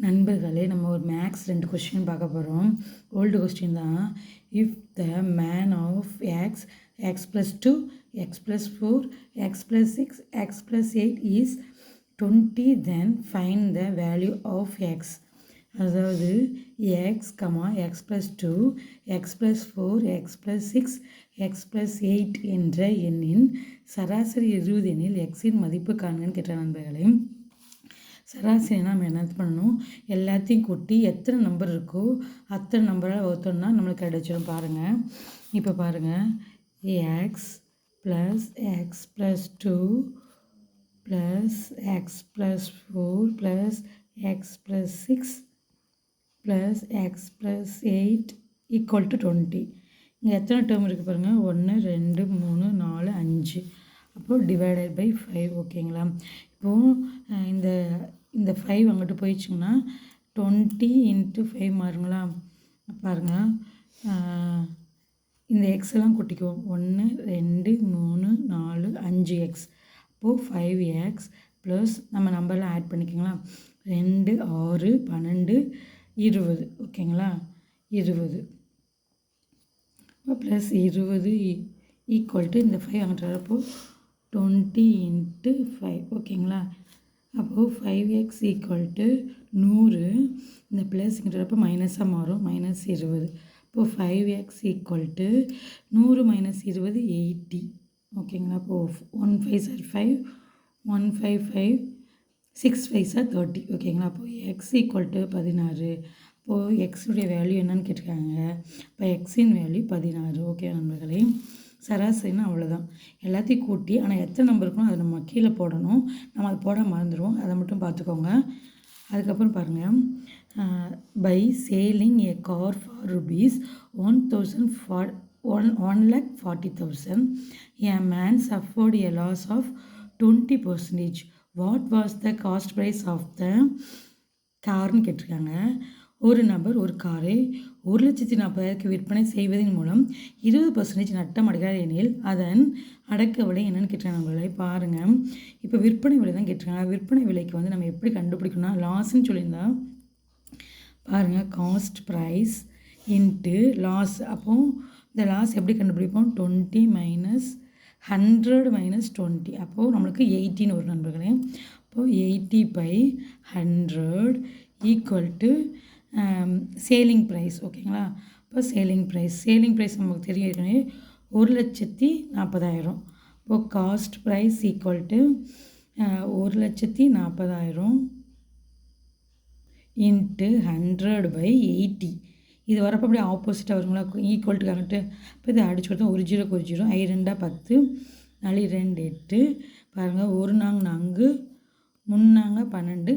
நண்பர்களே நம்ம ஒரு மேக்ஸ் ரெண்டு கொஸ்டின் பார்க்க போகிறோம் ஓல்டு கொஸ்டின் தான். If the mean of x x plus two x plus four x plus six x plus eight is twenty then find the value of x அதாவது x comma x plus two x plus four x plus six x plus eight என்ற எண்ணின் சராசரி இருபது எண்ணில் எக்ஸின் மதிப்பு காண்கன்னு கேட்ட நண்பர்களே. சராசரி நம்ம என்ன பண்ணணும்? எல்லாத்தையும் கூட்டி எத்தனை நம்பர் இருக்கோ அத்தனை நம்பரால் வகுத்தோம்னா நம்மளுக்கு கிடைச்சிடும் பாருங்கள் இப்போ பாருங்கள் x plus x plus two plus x plus four plus x plus six plus x plus eight equal to twenty இங்கே எத்தனை டேர்ம் இருக்குது பாருங்கள் ஒன்று ரெண்டு மூணு நாலு அஞ்சு. அப்போது டிவைடட் பை ஃபைவ் ஓகேங்களா இப்போது இந்த இந்த ஃபைவ் அங்கிட்டு போயிடுச்சுங்கன்னா டுவெண்ட்டி இன்ட்டு ஃபைவ் மாறுங்களா? பாருங்கள் இந்த எக்ஸ் எல்லாம் கூட்டிக்குவோம். ஒன்று ரெண்டு மூணு நாலு அஞ்சு எக்ஸ் அப்போது ஃபைவ் எக்ஸ் ப்ளஸ் நம்ம நம்பர்லாம் ஆட் பண்ணிக்கோங்களா? ரெண்டு ஆறு பன்னெண்டு இருபது. ஓகேங்களா? இருபது. ப்ளஸ் இருபது e, ஈக்குவல் டு இந்த ஃபைவ் அங்கிட்டு வரப்போ டுவெண்ட்டி இன்ட்டு ஃபைவ் ஓகேங்களா? அப்போது ஃபைவ் எக்ஸ் ஈக்குவல் டு நூறு. இந்த ப்ளஸ்ங்கிறப்ப மைனஸாக மாறும். மைனஸ் இருபது. இப்போது ஃபைவ் எக்ஸ் ஈக்குவல் டு நூறு மைனஸ் இருபது எயிட்டி ஓகேங்களா அப்போது one five sir five one five five six five sir thirty ஓகேங்களா அப்போது எக்ஸ் ஈக்குவல் டு பதினாறு. இப்போது எக்ஸுடைய வேல்யூ என்னன்னு கேட்டிருக்காங்க. இப்போ எக்ஸின் வேல்யூ பதினாறு. ஓகே நண்பர்களே? சராசரினா அவ்வளோதான் எல்லாத்தையும் கூட்டி ஆனால் எத்தனை நம்பர் இருக்கணும் அதை நம்ம கீழே போடணும். நம்ம அதை போட மறந்துடுவோம் அதை மட்டும் பார்த்துக்கோங்க. அதுக்கப்புறம் பாருங்கள் by selling a car for rupees one thousand for one one lakh forty thousand a man suffered a loss of twenty percentage what was the cost price of the கார்னு கேட்டிருக்காங்க. ஒரு நபர் ஒரு காரை ஒரு லட்சத்தி நாற்பதாயிரத்துக்கு விற்பனை செய்வதன் மூலம் இருபது பர்சன்டேஜ் நட்டம் அடைகிறார் எனில் அதன் அடக்க விலை என்னென்னு கேட்டாங்க பாருங்கள் இப்போ விற்பனை விலை தான் கேட்டிருக்காங்க விற்பனை விலைக்கு வந்து நம்ம எப்படி கண்டுபிடிக்கணும்னா லாஸ்ன்னு சொல்லியிருந்தா பாருங்கள் காஸ்ட் ப்ரைஸ் இன்ட்டு லாஸ் அப்போது இந்த லாஸ் எப்படி கண்டுபிடிப்போம்? Twenty minus hundred minus twenty அப்போது நம்மளுக்கு எயிட்டின்னு ஒரு நண்பர்களே. அப்போது eighty by hundred equal to selling price ஓகேங்களா இப்போ சேலிங் ப்ரைஸ் சேலிங் ப்ரைஸ் நமக்கு தெரியும் ஏற்கனவே. ஒரு லட்சத்தி நாற்பதாயிரம். இப்போது காஸ்ட் ப்ரைஸ் ஈக்குவல் டு ஒரு லட்சத்தி நாற்பதாயிரம் இன்ட்டு ஹண்ட்ரட் பை எயிட்டி இது வரப்போ அப்படியே ஆப்போசிட்டாக வருங்களா? ஈக்குவல் டு கரெக்டு இப்போ இதை அடிச்சு கொடுத்தா ஒரு ஜீரோக்கு ஒரு ஜீரோ ஐ ரெண்டாக பத்து நாலு ரெண்டு எட்டு. பாருங்கள் ஒரு நாங்க நான்கு முன்னாங்க பன்னெண்டு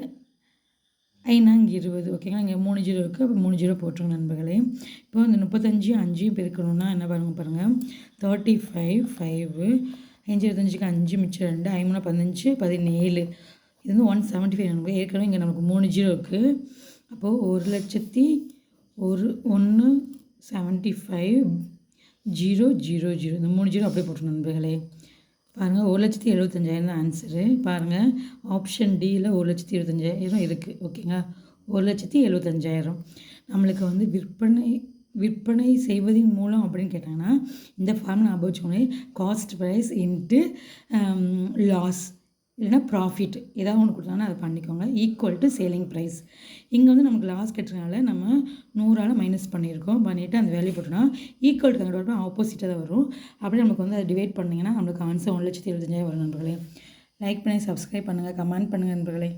ஐநாங்க இருபது ஓகேங்களா இங்கே மூணு ஜீரோ இருக்குது அப்போ மூணு ஜீரோ போட்டுருங்க நண்பர்களே. இப்போ இந்த முப்பத்தஞ்சு அஞ்சையும் பெருக்கணும்னா என்ன பாருங்கள் பாருங்கள் தேர்ட்டி ஃபைவ் ஃபைவு அஞ்சு இருபத்தஞ்சுக்கு அஞ்சு மிச்சம் ரெண்டு ஐமூணு பதினஞ்சு பதினேழு. இது வந்து ஒன் செவன்ட்டி ஃபைவ் நண்பர்கள். ஏற்கனவே இங்கே நமக்கு மூணு ஜீரோ இருக்குது அப்போது ஒரு லட்சத்தி ஒரு ஒன்று seventy five zero zero zero. இந்த மூணு ஜீரோ அப்படியே போட்டுருங்க நண்பர்களே. பாருங்கள் ஒரு லட்சத்தி எழுபத்தஞ்சாயிரம் தான் ஆன்சரு பாருங்கள் ஆப்ஷன் டியில் ஒரு லட்சத்தி எழுபத்தஞ்சாயிரம் இருக்குது ஓகேங்களா ஒரு லட்சத்தி எழுபத்தஞ்சாயிரம் நம்மளுக்கு வந்து விற்பனை விற்பனை செய்வதன் மூலம் அப்படின்னு கேட்டாங்கன்னா இந்த ஃபார்ம் நான் அபோச்சோன்னே காஸ்ட் ப்ரைஸ் இன்ட்டு லாஸ் இல்லைனா ப்ராஃபிட் ஏதாவது ஒன்று கொடுத்தாங்கன்னா அதை பண்ணிக்கோங்க. ஈக்குவல் டு சேலிங் ப்ரைஸ் இங்கே வந்து நமக்கு லாஸ் கட்டுறதுனால நம்ம நூறால் மைனஸ் பண்ணியிருக்கோம். பண்ணிவிட்டு அந்த வேல்யூ போட்டோம்னா ஈக்குவல் டு கண்டிப்பாக ஆப்போசிட்டாக தான் வரும். அப்படியே நமக்கு வந்து அதை டிவைட் பண்ணிங்கன்னா நம்மளுக்கு ஆன்சர் ஒன்று லட்சத்தி எழுபத்தஞ்சாயிரம் வரும் நண்பர்களே. லைக் பண்ணி சப்ஸ்கிரைப் பண்ணுங்கள் கமெண்ட் பண்ணுங்கள் நண்பர்களே.